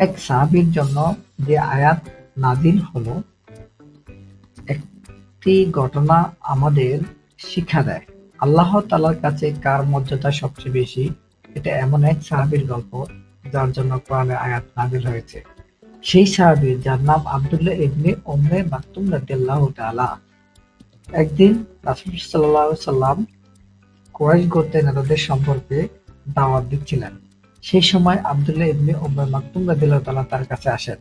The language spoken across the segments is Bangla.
এক সাহাবীর জন্য যে আয়াত নাজিল হলো, একটি ঘটনা আমাদের শিক্ষা দেয়। আল্লাহ তালার কাছে কার মর্যাদা সবচেয়ে বেশি? এটা এমন এক সাহাবীর গল্প, যার জন্য কোরআনে আয়াত নাজিল হয়েছে। সেই সাহাবী, যার নাম আব্দুল্লাহ ইবনে উম্মে মাকতুম রাদিয়াল্লাহু তাআলা, একদিন রাসূল সাল্লাল্লাহু আলাইহি সাল্লাম কুরাইশ গোত্রের নেতাদের সম্পর্কে দাওয়াত দিচ্ছিলেন। সেই সময় আব্দুল্লাহ ইবনে উম্মে মাকতুম রাদিয়াল্লাহু তার কাছে আসেন।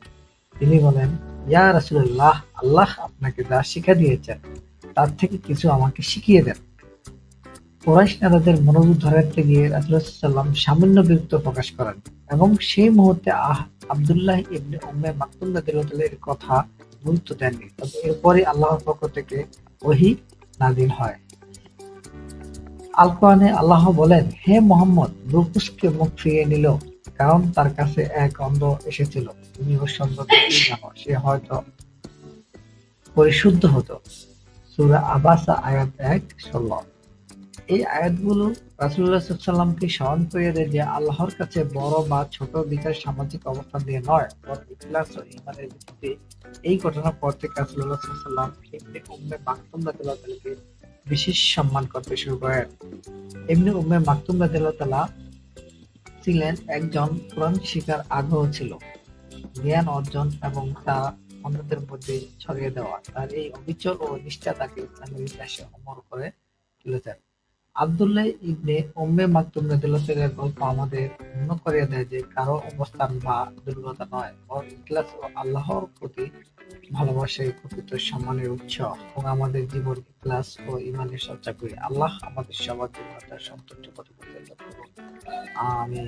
তিনি বলেন, ইয়া রাসূলুল্লাহ, আল্লাহ আপনাকে যা শিক্ষা দিয়েছেন, তার থেকে কিছু আমাকে শিখিয়ে দেন। কুরাইশ নেতাদের মনোযোগ ধরে রাখতে গিয়ে সাল্লাম সামান্য বিরক্ত প্রকাশ করেন এবং সেই মুহূর্তে আহ, আব্দুল্লাহ ইবনে উম্মে মাকতুম রাদিয়াল্লাহু কথা গুরুত্ব দেননি। তবে এরপরই আল্লাহর পক্ষ থেকে ওহী নাজিল হয়। আল আল্লাহ বলেন, হে মোহাম্মদ, রুকুসকে মুখ ফিরিয়ে নিল, কারণ তার কাছে এক অন্ধ এসেছিল। তুমি ওর সম্পর্কে সে হয়তো পরিশুদ্ধ হতো। সূরা আবাসা আয়াত এক, ষোলো। এই আয়াতগুলো রাসূলুল্লাহ সাল্লামকে স্মরণ করিয়ে দেয় যে আল্লাহর কাছে বড় বা ছোট বিচার সামাজিক অবস্থান দিয়ে নয়, বরং ইখলাস ও ঈমানের ভিত্তিতে এই ঘটনা পর থেকে রাসূলুল্লাহ সাল্লাম ইবনে উম্মে মাকতুম বিশেষ সম্মান করতে শুরু করেন। এমনি উম্মে মাকতুম রাদিয়াল্লাহু ছিলেন একজন কোরআন শিকার আগ্রহ ছিল, জ্ঞান অর্জন এবং তা অন্যদের মধ্যে ছড়িয়ে দেওয়া। তার এই অবিচল ও নিষ্ঠা তাকে ইসলামের ইতিহাসে অমর করে তুলেছেন। আব্দুল্লাহ ইবনে উম্মে মাকতুম রাদিয়াল্লাহু গল্প আমাদের মনে করিয়ে দেয় যে, কারও অবস্থান বা দুর্বলতা নয়, বরং ইখলাস ও আল্লাহর প্রতি ভালোবাসাই প্রকৃত সম্মানের উৎস এবং আমাদের জীবন, ক্লাস ও ইমানের চর্চা করি। আল্লাহ আমাদের সবার তার সন্তুষ্ট করে আমিন।